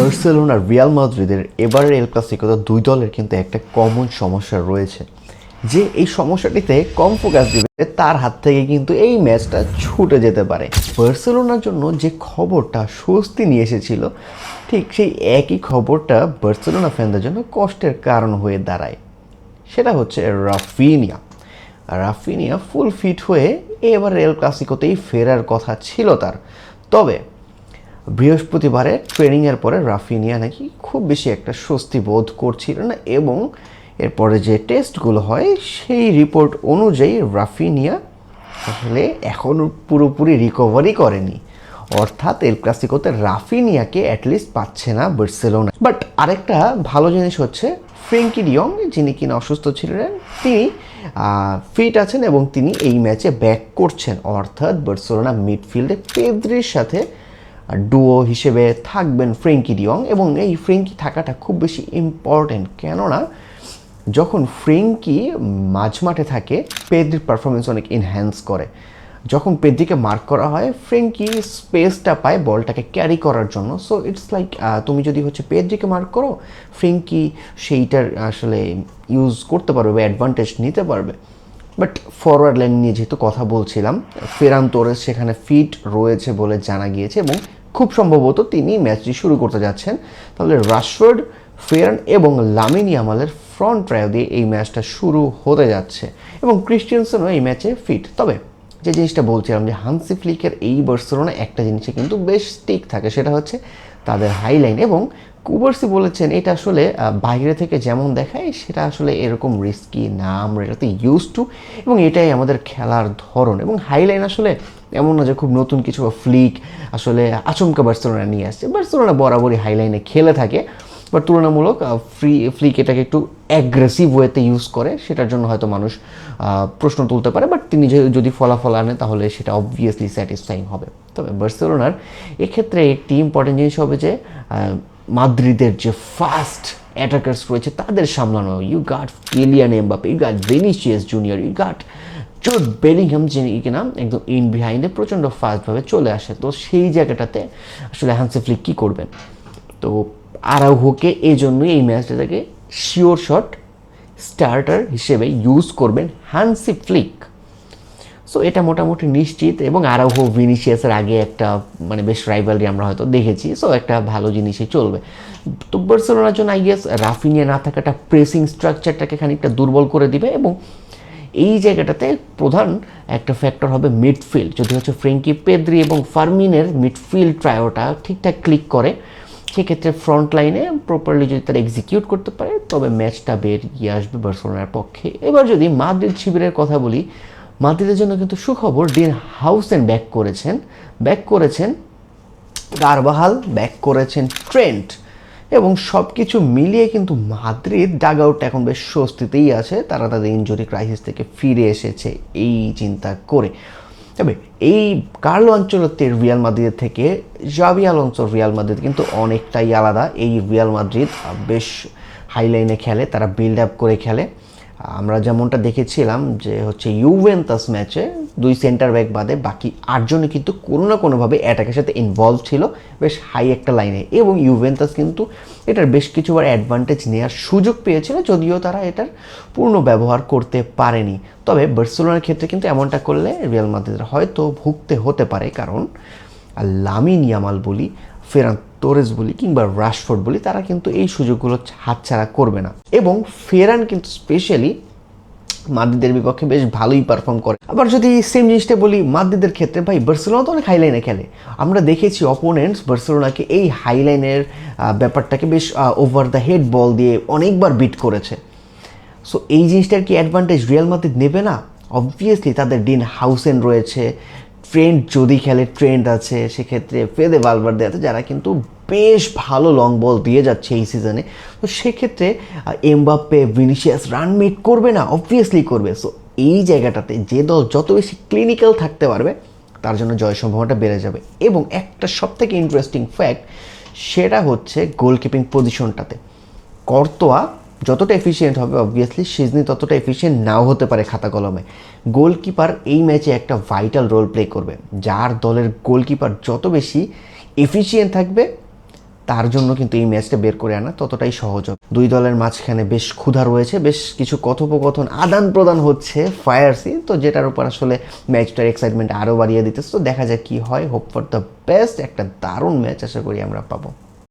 Barcelona Real মাদ্রিদের এবারের এল ক্লাসিকোতে দুই দলের কিন্তু একটা কমন সমস্যা রয়েছে। যে এই সমস্যাটিতে কম ফোকাস দিবে, তার হাত থেকে কিন্তু এই ম্যাচটা ছুটে যেতে পারে। বার্সেলোনার জন্য যে খবরটা স্বস্তি নিয়ে এসেছিল, ঠিক সেই একই খবরটা বার্সেলোনা ফ্যানদের জন্য কষ্টের কারণ হয়ে দাঁড়ায়। সেটা হচ্ছে রাফিনিয়া। রাফিনিয়া ফুল ফিট হয়ে এবার রেল ক্লাসিকোতেই ফেরার কথা ছিল তার। তবে বৃহস্পতিবারে ট্রেনিংয়ের পরে রাফিনিয়া নাকি খুব বেশি একটা স্বস্তি বোধ করছিল না এবং এরপরে যে টেস্টগুলো হয়, সেই রিপোর্ট অনুযায়ী রাফিনিয়া আসলে এখনও পুরোপুরি রিকভারি করেনি। অর্থাৎ এল ক্লাসিকোতে রাফিনিয়াকে অ্যাটলিস্ট পাচ্ছে না বার্সেলোনা। বাট আরেকটা ভালো জিনিস হচ্ছে ফ্রেঙ্কি ডিয়ং যিনি কিনা অসুস্থ ছিলেন, তিনি ফিট আছেন এবং তিনি এই ম্যাচে ব্যাক করছেন। অর্থাৎ বার্সেলোনা মিডফিল্ডে পেদ্রির সাথে ডুও হিসেবে থাকবেন ফ্রেঙ্কি ডিয়ং এবং এই ফ্রেঙ্কি থাকাটা খুব বেশি ইম্পর্টেন্ট কেননা, যখন ফ্রেঙ্কি মাঝমাঠে থাকে পেদ্রির পারফরমেন্স অনেক এনহ্যান্স করে। যখন পেদ্রিকে মার্ক করা হয় ফ্রেঙ্কি স্পেসটা পায় বলটাকে ক্যারি করার জন্য। সো ইটস লাইক তুমি যদি হচ্ছে পেদ্রিকে মার্ক করো ফ্রেঙ্কি সেইটার আসলে ইউজ করতে পারবে বা অ্যাডভান্টেজ নিতে পারবে। বাট ফরওয়ার্ড লাইন নিয়ে যেহেতু কথা বলছিলাম ফেরান তোরেস সেখানে ফিট রয়েছে বলে জানা গিয়েছে এবং খুব সম্ভবত তিনি ম্যাচটি শুরু করতে যাচ্ছেন। তাহলে রাশফোর্ড ফেরান এবং লামিনি আমালের ফ্রন্ট ট্রায়ো দিয়ে এই ম্যাচটা শুরু হতে যাচ্ছে এবং ক্রিস্টিয়ানসনও এই ম্যাচে ফিট তবে যে জিনিসটা বলছিলাম যে হানসি ফ্লিকের এই বার্সেলোনা একটা জিনিসে কিন্তু বেশ স্টিক থাকে, সেটা হচ্ছে তাদের হাইলাইন এবং কুবার্সি বলেছেন, এটা আসলে বাইরে থেকে যেমন দেখায়, সেটা আসলে এরকম রিস্কি না, আমরা এটাতে ইউজ টু এবং এটাই আমাদের খেলার ধরন। এবং হাইলাইন আসলে এমন না যে খুব নতুন কিছু ফ্লিক আসলে আচমকা বার্সেলোনা নিয়ে আসছে। বার্সেলোনা বরাবরই হাইলাইনে খেলে থাকে বাট তুলনামূলক ফ্রি ফ্লিক এটাকে একটু অ্যাগ্রেসিভ ওয়েতে ইউজ করে, সেটার জন্য হয়তো মানুষ প্রশ্ন তুলতে পারে বাট তিনি যদি ফলাফল আনে তাহলে সেটা অবভিয়াসলি স্যাটিসফাইং হবে। তবে বার্সেলোনার এক্ষেত্রে একটি ইম্পর্টেন্ট জিনিস হবে যে মাদ্রিদের যে ফাস্ট অ্যাটাকার্স রয়েছে, তাদের সামলানো। You got Kylian Mbappe you got Vinicius junior you got Jude Bellingham যিনি কিনা একদম ইন বিহাইন্ডে প্রচণ্ড ফাস্টভাবে চলে আসে, তো সেই জায়গাটাতে আসলে হ্যান্সি ফ্লিক কী করবেন? তো আরাউহোকে এই জন্যই এই ম্যাচটাকে শিওর শট স্টার্টার হিসেবে ইউজ করবেন হানসি ফ্লিক সো এটা মোটামুটি নিশ্চিত এবং আরাউহো ভিনিসিয়াসের আগে একটা মানে বেশ রাইভালরি আমরা হয়তো দেখেছি সো একটা ভালো জিনিসই চলবে। তো বার্সেলোনার জন্য আই গেস রাফিনিয়া না থাকাটা প্রেসিং স্ট্রাকচারটাকে খানিকটা দুর্বল করে দিবে এবং এই জায়গাটাতে প্রধান একটা ফ্যাক্টর হবে মিডফিল্ড যদি হচ্ছে ফ্রেঙ্কি পেদ্রি এবং ফার্মিনের মিডফিল্ড ট্রায়োটা ঠিকঠাক ক্লিক করে, সেক্ষেত্রে ফ্রন্ট লাইনে প্রপারলি যদি তারা এক্সিকিউট করতে পারে, তবে ম্যাচটা বেরিয়ে আসবে বার্সেলোনার পক্ষে। এবার যদি মাদ্রিদ শিবিরের কথা বলি, মাদ্রিদের জন্য কিন্তু সুখবর ডিন হাউসেন ব্যাক করেছেন। ব্যাক করেছেন কারবাহাল ব্যাক করেছেন ট্রেন্ট। এবং সব কিছু মিলিয়ে কিন্তু মাদ্রিদ ডাগ এখন বেশ স্বস্তিতেই আছে। তারা তাদের ইঞ্জুরি ক্রাইসিস থেকে ফিরে এসেছে এই চিন্তা করে। তবে এই কার্লো অঞ্চলতের রিয়াল মাদ্রিদের থেকে জাবি আলোনসোর রিয়াল মাদ্রিদ কিন্তু অনেকটাই আলাদা। এই রিয়াল মাদ্রিদ বেশ হাইলাইনে খেলে, তারা বিল্ড আপ করে খেলে। আমরা যেমনটা দেখেছিলাম যে হচ্ছে ইউভেন্টাস ম্যাচে দুই সেন্টার ব্যাক বাদে বাকি আটজনই কিন্তু কোনো না কোনোভাবে অ্যাটাকের সাথে ইনভলভ ছিল। বেশ হাই একটা লাইনে এবং ইউভেন্টাস কিন্তু এটার বেশ কিছুবার অ্যাডভান্টেজ নেওয়ার সুযোগ পেয়েছিল, যদিও তারা এটার পূর্ণ ব্যবহার করতে পারেনি। তবে বার্সেলোনার ক্ষেত্রে কিন্তু এমনটা করলে রিয়াল মাদ্রিদের হয়তো ভুগতে হতে পারে, কারণ লামিন ইয়ামাল বলি ফেরান তোরেস বলি কিংবা রাশফোর্ড বলি তারা কিন্তু এই সুযোগগুলো হাতছাড়া করবে না। এবং ফেরান কিন্তু স্পেশালি মাদ্রিদের বিপক্ষে বেশ ভালোই পারফর্ম করে। আবার যদি সেম জিনিসটা বলি মাদ্রিদের ক্ষেত্রে, ভাই, বার্সেলোনা তো অনেক হাইলাইনে খেলে। আমরা দেখেছি অপোনেন্টস বার্সেলোনাকে এই হাইলাইনের ব্যাপারটাকে বেশ ওভার দ্য হেড বল দিয়ে অনেকবার বিট করেছে। সো এই জিনিসটার কি অ্যাডভান্টেজ রিয়াল মাদ্রিদ নেবে না? অবভিয়াসলি তাদের ডিন হাউসেন রয়েছে। ট্রেন্ড যদি খেলে ট্রেন্ড আছে, সেক্ষেত্রে ফেদে ভালভার্দে আছে, যারা কিন্তু বেশ ভালো লং বল দিয়ে যাচ্ছে এই সিজনে তো সেক্ষেত্রে এমবাপ্পে, ভিনিসিয়াস রান মেক করবে না? অবভিয়াসলি করবে। সো এই জায়গাটাতে যে দল যত বেশি ক্লিনিক্যাল থাকতে পারবে, তার জন্য জয় সম্ভাবনাটা বেড়ে যাবে। এবং একটা সব থেকে ইন্টারেস্টিং ফ্যাক্ট সেটা হচ্ছে গোলকিপিং পজিশনটাতে কর্তোয়া যতটা এফিসিয়েন্ট হবে অবভিয়াসলি সিজনি ততটা এফিসিয়েন্ট নাও হতে পারে খাতা কলমে। গোলকিপার এই ম্যাচে একটা ভাইটাল রোল প্লে করবে। যার দলের গোলকিপার যত বেশি এফিসিয়েন্ট থাকবে তার জন্য কিন্তু এই ম্যাচটা বের করে আনা ততটাই সহজ হবে। দুই দলের মাঝখানে বেশ ক্ষুধা রয়েছে, বেশ কিছু কথোপকথন আদান প্রদান হচ্ছে ফায়ারসি, তো যেটার উপর আসলে ম্যাচটার এক্সাইটমেন্ট আরও বাড়িয়ে দিতেছে তো দেখা যাক কি হয় হোপ ফর দ্য বেস্ট একটা দারুণ ম্যাচ আশা করি আমরা পাবো